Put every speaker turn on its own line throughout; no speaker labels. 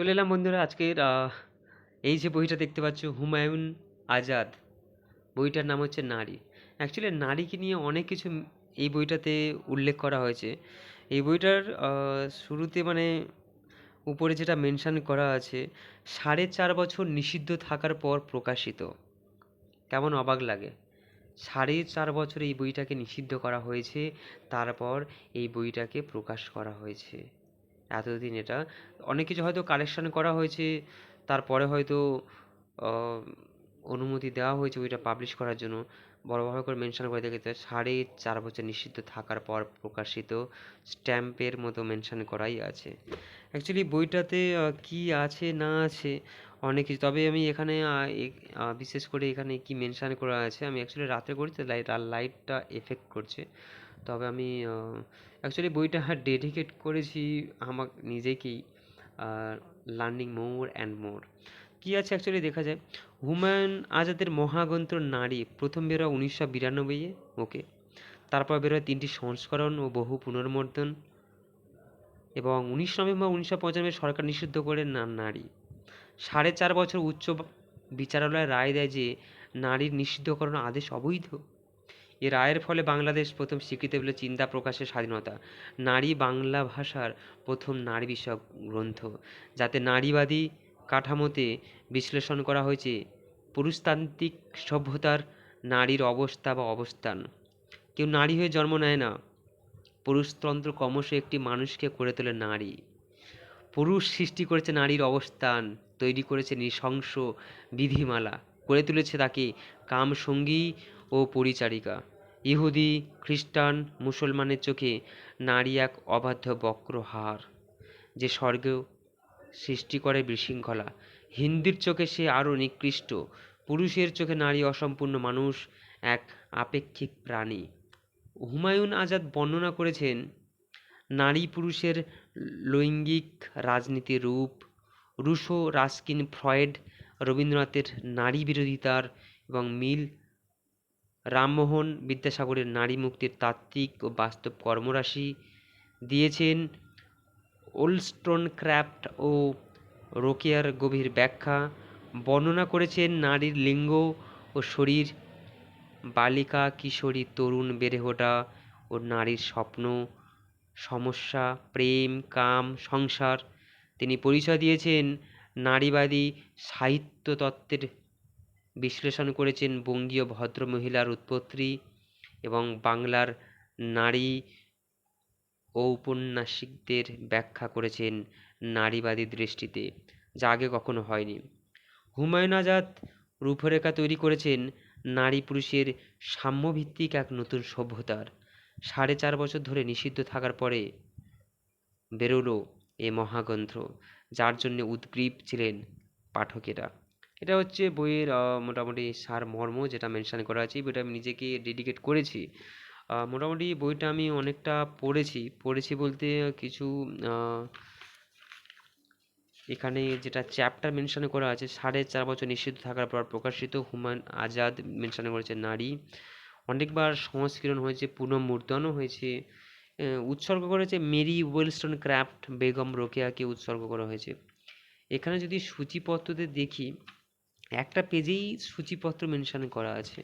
চলে এলাম বন্ধুরা আজকের এই যে বইটা দেখতে পাচ্ছ, হুমায়ুন আজাদ। বইটার নাম হচ্ছে নারী। অ্যাকচুয়ালি নারীকে নিয়ে অনেক কিছু এই বইটাতে উল্লেখ করা হয়েছে। এই বইটার শুরুতে মানে উপরে যেটা মেনশন করা আছে, সাড়ে চার বছর নিষিদ্ধ থাকার পর প্রকাশিত। কেমন অবাক লাগে। সাড়ে চার বছর এই বইটাকে নিষিদ্ধ করা হয়েছে, তারপর এই বইটাকে প্রকাশ করা হয়েছে। এতদিন এটা। অনেক কিছু হয়তো কালেকশন করা হয়েছে, তারপরে হয়তো অনুমতি দেওয়া হয়েছে বইটা পাবলিশ করার জন্য। বড় বড় করে মেনশন করে দেখেছে, সাড়ে চার বছর নিষিদ্ধ থাকার পর প্রকাশিত স্ট্যাম্পের মতো মেনশন করাই আছে। অ্যাকচুয়ালি বইটাতে কি আছে না আছে, অনেক কিছু। তবে আমি এখানে বিশেষ করে এখানে কি মেনশন করা আছে, আমি অ্যাকচুয়ালি রাতে করেছি লাইট আর লাইটটা এফেক্ট করছে। তবে আমি অ্যাকচুয়ালি বইটা ডেডিকেট করেছি আমার নিজেকেই লার্নিং মোর অ্যান্ড মোর কী আছে অ্যাকচুয়ালি দেখা যায়? হুমায়ুন আজাদের মহাগ্রন্থ নারী, প্রথম বেরোয় উনিশশো বিরানব্বইয়ে ওকে তারপর বেরোয় তিনটি সংস্করণ ও বহু পুনর্মর্দন। এবং উনিশ নভেম্বর উনিশশো পঁচানব্বই সরকার নিষিদ্ধ করে না, নারী। সাড়ে চার বছর উচ্চ বিচারালয় রায় দেয় যে, নারীর নিষিদ্ধকরণ আদেশ অবৈধ। এ রায়ের ফলে বাংলাদেশ প্রথম স্বীকৃতি পেল চিন্তা প্রকাশের স্বাধীনতা। নারী বাংলা ভাষার প্রথম নারী বিষয়ক গ্রন্থ, যাতে নারীবাদী কাঠামোতে বিশ্লেষণ করা হয়েছে পুরুষতান্ত্রিক সভ্যতার নারীর অবস্থা বা অবস্থান। কেউ নারী হয়ে জন্ম নেয় না। পুরুষতন্ত্র ক্রমশ একটি মানুষকে করে তোলে নারী। পুরুষ সৃষ্টি করেছে নারীর অবস্থান, তৈরি করেছে নৃশংস বিধিমালা করে তুলেছে তাকে কামসঙ্গী ও পরিচারিকা। ইহুদি, খ্রিস্টান, মুসলমানের চোখে নারী এক অবাধ্য বক্র হার যে স্বর্গ সৃষ্টি করে বিশৃঙ্খলা। হিন্দুর চোখে সে আরও নিকৃষ্ট, পুরুষের চোখে নারী অসম্পূর্ণ মানুষ এক আপেক্ষিক প্রাণী। হুমায়ুন আজাদ বর্ণনা করেছেন, নারী পুরুষের লৈঙ্গিক রাজনীতির রূপ, রুশো, রাস্কিন, ফ্রয়েড, রবীন্দ্রনাথের নারী বিরোধিতার এবং মিল রামমোহন বিদ্যাসাগরের নারী মুক্তির তাত্ত্বিক ও বাস্তব কর্মরাশি দিয়েছেন ওলস্টোন ক্র্যাফট ও রোকেয়ার গভীর ব্যাখ্যা। বর্ণনা করেছেন নারীর লিঙ্গ ও শরীর, বালিকা, কিশোরী, তরুণ বেড়ে ওঠা ও নারীর স্বপ্ন, সমস্যা, প্রেম, কাম, সংসার। তিনি পরিচয় দিয়েছেন নারীবাদী সাহিত্য তত্ত্বের বিশ্লেষণ করেছেন বঙ্গীয় ভদ্র মহিলার উৎপত্তি এবং বাংলার নারী ঔপন্যাসিকদের ব্যাখ্যা করেছেন নারীবাদী দৃষ্টিতে, যা আগে কখনো হয়নি। হুমায়ুন আজাদ রূপরেখা তৈরি করেছেন নারী পুরুষের সাম্যভিত্তিক এক নতুন সভ্যতার। সাড়ে চার বছর ধরে নিষিদ্ধ থাকার পরে বেরোলো এ মহাগ্রন্থ, যার জন্য উদ্গ্রীব ছিলেন পাঠকেরা। এটা হচ্ছে বইয়ের মোটামুটি সার মর্ম যেটা মেনশন করা আছে বইটা আমি নিজেকে ডেডিকেট করেছি। মোটামুটি বইটা আমি অনেকটা পড়েছি। পড়েছি বলতে কিছু এখানে যেটা চ্যাপ্টার মেনশন করা আছে, সাড়ে চার বছর নিষিদ্ধ থাকার পর প্রকাশিত হুমায়ুন আজাদ মেনশন করেছে নারী। অনেকবার সংস্করণ হয়েছে পুনঃমুদ্রণও হয়েছে। উৎসর্গ করেছে মেরি ওয়েলস্টন ক্রাফট বেগম রোকেয়াকে উৎসর্গ করা হয়েছে। এখানে যদি সূচিপত্রতে দেখি একটা পেজেই সূচিপত্র মেনশন করা আছে।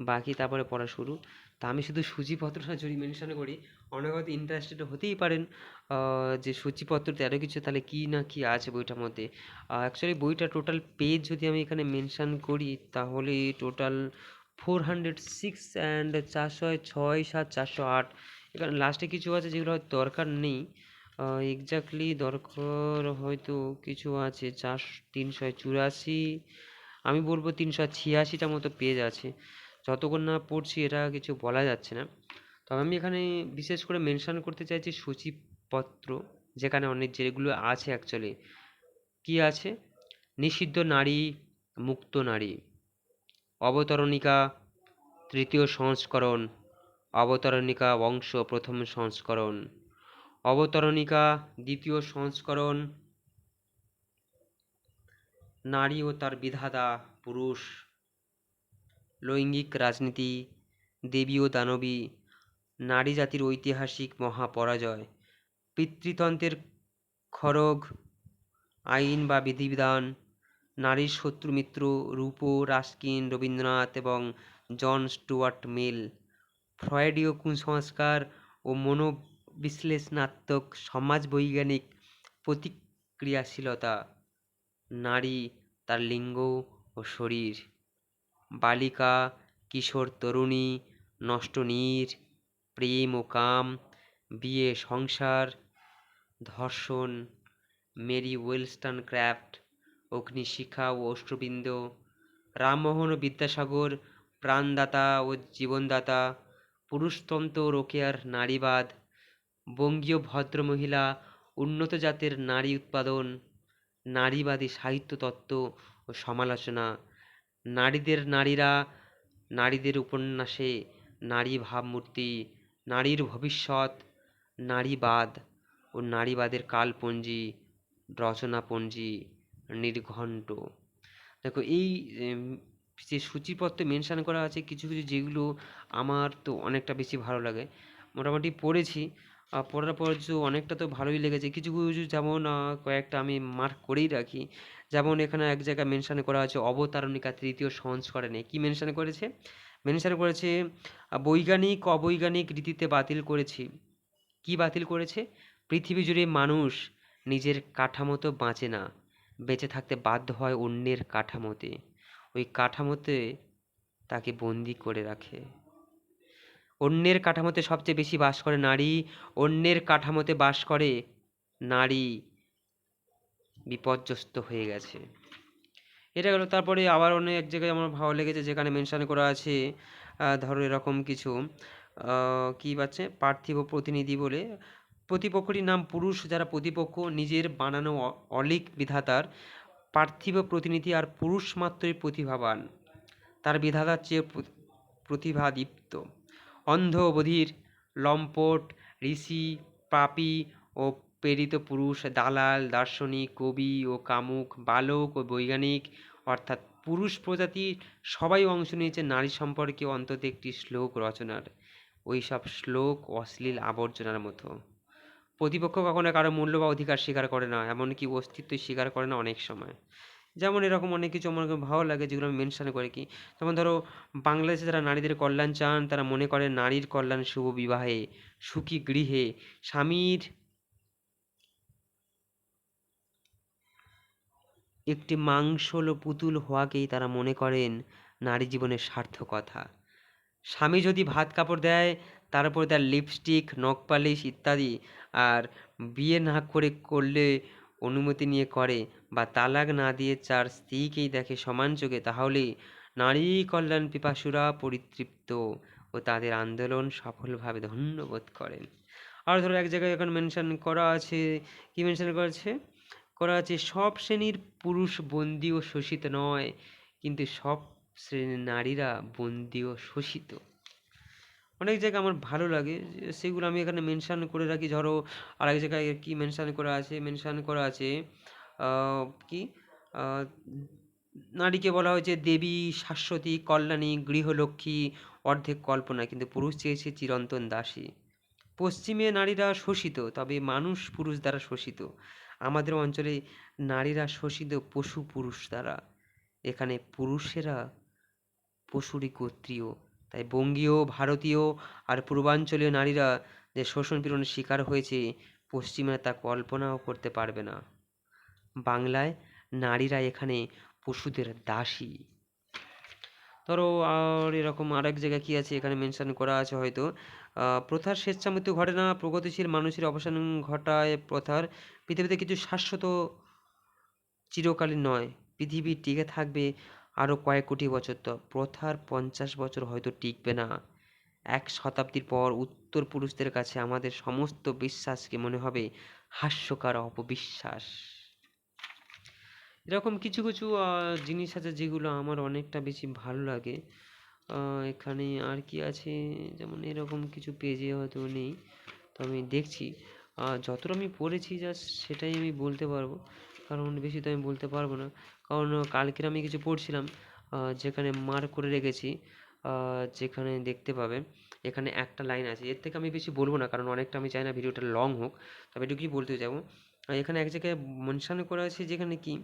বাকি তারপরে পড়া শুরু। তা আমি শুধু সূচিপত্রটা যদি মেনশন করি অনেক হয়তো ইন্টারেস্টেড হতেই পারেন। যে সূচিপত্রতে আরও কিছু তাহলে কী না কী আছে বইটার মধ্যে। অ্যাকচুয়ালি বইটা টোটাল পেজ যদি আমি এখানে মেনশন করি, তাহলে total four hundred six and চারশো ছয়, সাত, চারশো আট। এখানে লাস্টে কিছু আছে যেগুলো দরকার নেই। এক্স্যাক্টলি দরকার হয়তো কিছু আছে। চার তিনশো চুরাশি, আমি বলব তিনশো ছিয়াশিটা মতো পেজ আছে। যতক্ষণ না পড়ছি এটা কিছু বলা যাচ্ছে না। তবে আমি এখানে বিশেষ করে মেনশন করতে চাইছি সূচিপত্র, যেখানে অনেক যেগুলো আছে অ্যাকচুয়ালি কি আছে? নিষিদ্ধ নারী, মুক্ত নারী। অবতরণিকা, তৃতীয় সংস্করণ। অবতরণিকা বংশ, প্রথম সংস্করণ। অবতরণিকা, দ্বিতীয় সংস্করণ, নারী ও তার বিধাতা, পুরুষ, লৈঙ্গিক রাজনীতি, দেবী ও দানবী, নারী জাতির ঐতিহাসিক মহাপরাজয়, পিতৃতন্ত্রের খড়গ, আইন বা বিধিবিধান, নারীর শত্রু মিত্র, রূপো রাস্কিন রবীন্দ্রনাথ এবং জন স্টুয়ার্ট মিল, ফ্রয়েডীয় কুসংস্কার ও মনোবিশ্লেষণাত্মক সমাজ বৈজ্ঞানিক প্রতিক্রিয়াশীলতা, নারী, তার লিঙ্গ ও শরীর, বালিকা, কিশোর, তরুণী, নষ্ট নীর, প্রেম ও কাম, বিয়ে, সংসার, ধর্ষণ, মেরি ওয়েলস্টন ক্র্যাফট, অগ্নিশিখা ও অষ্টবিন্দ রামমোহন ও বিদ্যাসাগর, প্রাণদাতা ও জীবনদাতা, পুরুষতন্ত্র রোকেয়ার নারীবাদ বঙ্গীয় ভদ্রমহিলা, উন্নত জাতের নারী উৎপাদন, নারীবাদী সাহিত্য তত্ত্ব ও সমালোচনা। নারীদের নারীরা, নারীদের উপন্যাসে নারী ভাবমূর্তি, নারীর ভবিষ্যৎ, নারীবাদ ও নারীবাদের কালপঞ্জি, রচনাপঞ্জি, নির্ঘণ্ট। দেখো, এই যে সূচিপত্রে মেনশান করা আছে, কিছু কিছু, যেগুলো আমার তো অনেকটা বেশি ভালো লাগে। মোটামুটি পড়েছি। পড়ার পর যে অনেকটা তো ভালোই লেগেছে। কিছু কিছু যেমন কয়েকটা আমি মার্ক করেই রাখি। যেমন এখানে এক জায়গায় মেনশান করা আছে অবতারণিকা তৃতীয় সংস্করণে। কি মেনশান করেছে? মেনশান করেছে বৈজ্ঞানিক, অবৈজ্ঞানিক রীতিতে বাতিল করেছি। কি বাতিল করেছে? পৃথিবী জুড়ে মানুষ নিজের কাঠামোতে বাঁচে না। বেঁচে থাকতে বাধ্য হয় অন্যের কাঠামোতে। ওই কাঠামোতে তাকে বন্দি করে রাখে। অন্যের কাঠামোতে সবচেয়ে বেশি বাস করে নারী, অন্যের কাঠামোতে বাস করে নারী। বিপর্যস্ত হয়ে গেছে। এটা গেলো। তারপরে আবার অন্য এক জায়গায় আমার ভালো লেগেছে, যেখানে মেনশন করা আছে ধরো এরকম কিছু। কি পাচ্ছে পার্থিব প্রতিনিধি বলে। প্রতিপক্ষটির নাম পুরুষ, যারা প্রতিপক্ষ নিজের বানানো অলিক বিধাতার পার্থিব প্রতিনিধি আর পুরুষ মাত্রই প্রতিভাবান। তার বিধাতার চেয়ে প্রতিভাদীপ্ত। অন্ধ বধির লম্পট, ঋষি, পাপী ও প্রেরিত পুরুষ, দালাল, দার্শনিক, কবি ও কামুক, বালক ও বৈজ্ঞানিক, অর্থাৎ পুরুষ প্রজাতি, সবাই অংশ নিয়েছে নারী সম্পর্কে অন্তত একটি শ্লোক রচনার। ওই সব শ্লোক অশ্লীল আবর্জনার মতো। প্রতিপক্ষ কখনো কারও মূল্য বা অধিকার স্বীকার করে না, এমনকি অস্তিত্ব স্বীকার করে না অনেক সময়। যেমন এরকম অনেক কিছু আমার ভালো লাগে যেগুলো আমি মেনশন করে কি। যেমন ধরো, বাংলাদেশে যারা নারীদের কল্যাণ চান, তারা মনে করেন নারীর কল্যাণ শুভ বিবাহে, সুখী গৃহে, স্বামীর একটি মাংসল পুতুল হওয়াকেই তারা মনে করেন নারী জীবনের সার্থকতা। স্বামী যদি ভাত কাপড় দেয়, তার উপরে তার লিপস্টিক নখ পালিশ ইত্যাদি, আর বিয়ে না করে করলে অনুমতি নিয়ে করে বা তালাক না দিয়ে চার স্ত্রীকেই দেখে সমান চোখে, তাহলে নারী কল্যাণ পিপাসুরা পরিতৃপ্ত ও তাদের আন্দোলন সফলভাবে ধন্যবোধ করেন। আর ধরো এক জায়গায় এখন মেনশন করা আছে, কি মেনশন করেছে করা আছে, সব শ্রেণির পুরুষ বন্দী ও শোষিত নয়, কিন্তু সব শ্রেণির নারীরা বন্দী ও শোষিত। অনেক জায়গায় আমার ভালো লাগে, সেগুলো আমি এখানে মেনশন করে রাখি। ধরো আর এক জায়গায় কি মেনশন করা আছে? মেনশন করা আছে কি? নারীকে বলা হয়েছে দেবী, শাশ্বতী, কল্যাণী, গৃহলক্ষ্মী, অর্ধেক কল্পনা। কিন্তু পুরুষ চেয়েছে চিরন্তন দাসী। পশ্চিমে নারীরা শোষিত, তবে মানুষ পুরুষ দ্বারা শোষিত। আমাদের অঞ্চলে নারীরা শোষিত পশু পুরুষ দ্বারা। এখানে পুরুষেরা পশুরই গোত্রীয়। তাই বঙ্গীয়, ভারতীয় আর পূর্বাঞ্চলীয় নারীরা যে শোষণ পীড়নের শিকার হয়েছে পশ্চিমে তা কল্পনাও করতে পারবে না। বাংলায় নারীরা এখানে পশুদের দাসী। ধরো, আর এরকম আরেক জায়গায় কি আছে? এখানে মেনশন করা আছে হয়তো। প্রথার স্বেচ্ছামৃত্যু ঘটে না, প্রগতিশীল মানুষের অবসান ঘটায় প্রথার। পৃথিবীতে কিছু শাশ্বত চিরকালীন নয়। পৃথিবী টিকে থাকবে আরও কয়েক কোটি বছর তো প্রথার পঞ্চাশ বছর হয়তো টিকবে না। এক শতাব্দীর পর উত্তর পুরুষদের কাছে আমাদের সমস্ত বিশ্বাসকে মনে হবে হাস্যকর অপবিশ্বাস। এরকম কিছু কিছু জিনিস আছে যেগুলো আমার অনেকটা বেশি ভালো লাগে। এখানে আর কি আছে? যেমন এরকম কিছু পেজে হয়তো নেই, তো আমি দেখছি। যতটা আমি পড়েছি জাস্ট সেটাই আমি বলতে পারব। কারণ বেশি তো আমি বলতে পারব না। কারণ কালকের আমি কিছু পড়ছিলাম যেখানে মার্ক করে রেখেছি যেখানে দেখতে পাবে, এখানে একটা লাইন আছে। এর থেকে আমি বেশি বলব না, কারণ অনেকটা আমি চাই না ভিডিওটা লং হোক, তবে এটুকুই বলতে যাব এখানে এক জায়গায় মেনশন করা আছে যেখানে কি,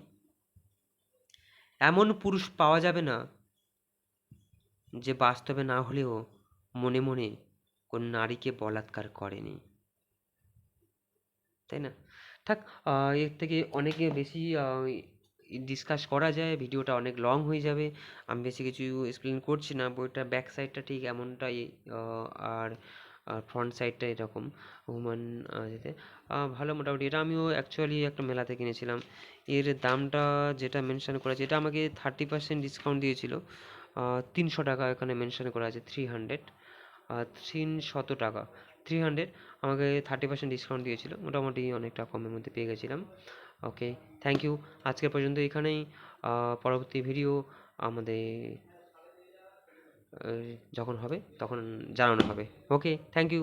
এমন পুরুষ পাওয়া যাবে না, যে বাস্তবে না হলেও মনে মনে কোন নারীকে বলাৎকার করেনি। তাই না? থাক এর থেকে অনেকে বেশি ডিসকাস করা যায়, ভিডিওটা অনেক লং হয়ে যাবে। আমি বেশি কিছু এক্সপ্লেন করছি না বইটা ব্যাক সাইডটা ঠিক এমনটাই আর আর ফ্রন্ট সাইডটা এরকম উমান যেতে। ভালো মোটামুটি। এটা আমিও অ্যাকচুয়ালি একটা মেলাতে কিনেছিলাম। এর দামটা যেটা মেনশন করেছে এটা আমাকে থার্টি পার্সেন্ট ডিসকাউন্ট দিয়েছিল। তিনশো টাকা এখানে মেনশন করা আছে থ্রি হান্ড্রেড তিনশত টাকা থ্রি হান্ড্রেড আমাকে থার্টি পার্সেন্ট ডিসকাউন্ট দিয়েছিল। মোটামুটি অনেকটা কমের মধ্যে পেয়ে গেছিলাম। ওকে থ্যাংক ইউ আজকের পর্যন্ত এখানেই। পরবর্তী ভিডিও আমাদের যখন হবে, তখন জানানো হবে। Okay thank you